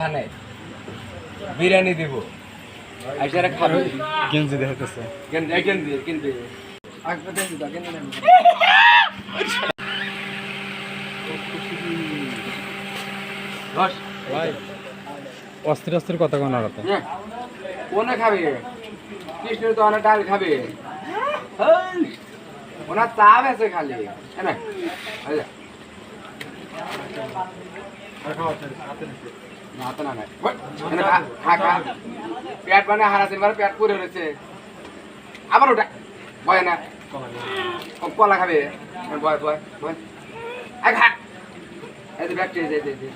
এখানে বিরিয়ানি দিব। আইসারে খাবে। গেঞ্জি দেখাতেছে অস্থির অস্থির কথা কোন আর কোনে খাবে? কৃষ্ণ তো অনেক ডাল খাবে। ওনার চা আছে খালি। হ্যাঁ পেট মানে হারাতে পারে পেট পুরে রয়েছে আবার ওটা বয় না কলা খাবে বয় বয় আয় খা এই যে ব্যাগটি দে দে দে দে।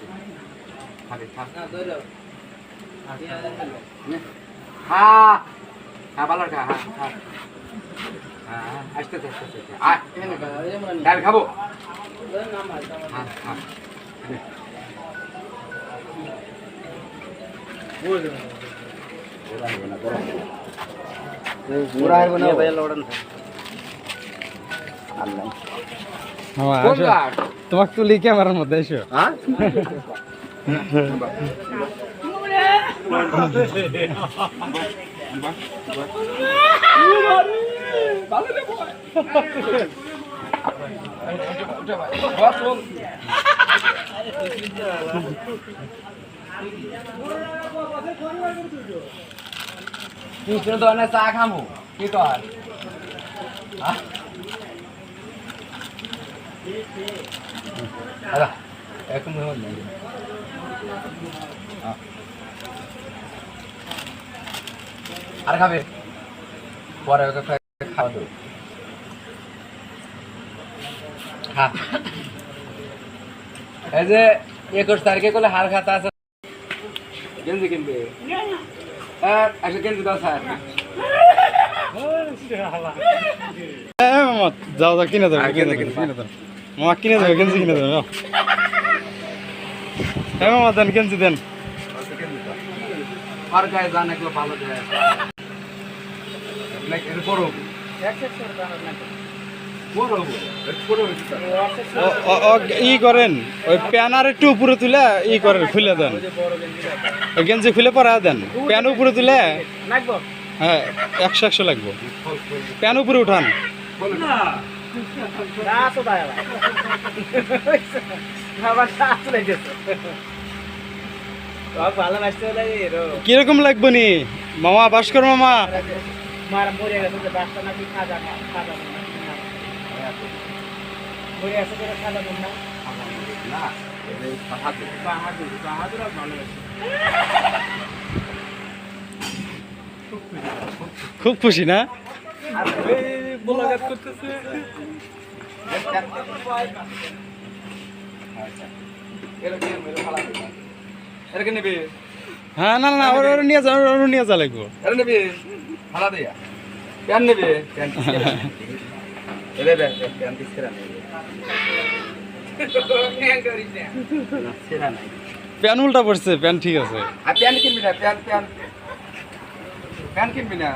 খাবে খা খা খা ভালো খা হ্যাঁ হ্যাঁ আসতে আসতে আসতে আসতে। আয় ডাল খাব হ্যাঁ হ্যাঁ তোমাকে তুলি ক্যামেরার মধ্যে এসো হ্যাঁ কৃষ্ণ তো কি কর হ্যাঁ এখন হ্যাঁ। আর খাবে পরে ওকে খাওয়া দেবো খা এই যে একুশ তারিখে করলে হার খাতা আছে। গেঞ্জি কিনবে? হ্যাঁ আচ্ছা গেঞ্জি দাও স্যার। যাও যাও কিনে দেবে আর কিনে কিনে দেবে মামা কিনে দেবে গেঞ্জি কিনে দেবে হ্যাঁ মামা দেন গেঞ্জি দেন। আর গায়ে জান এগুলো ভালো দেয় ই করেন, ওই প্যান আর একটু উপরে তুলে ই করেন, খুলে দেন। গেঞ্জি খুলে পরা দেন। প্যান উপরে তুলে হ্যাঁ একশো একশো লাগবে। প্যান উপরে উঠান। কীরকম লাগবে নি? মামা, ভাস্কর মামা। না এই হাতে খুব খুশি না? নেবে? হ্যাঁ না না ওর ওর নিয়ে যা ওর নিয়ে যা লাগবো। এর নেবে? ভাড়া দেয়া। প্যান নেবে? প্যান সেরা নাই। প্যান উল্টা পড়ছে প্যান ঠিক আছে। আর প্যান কিনবি না প্যান প্যান। প্যান কিনবি না?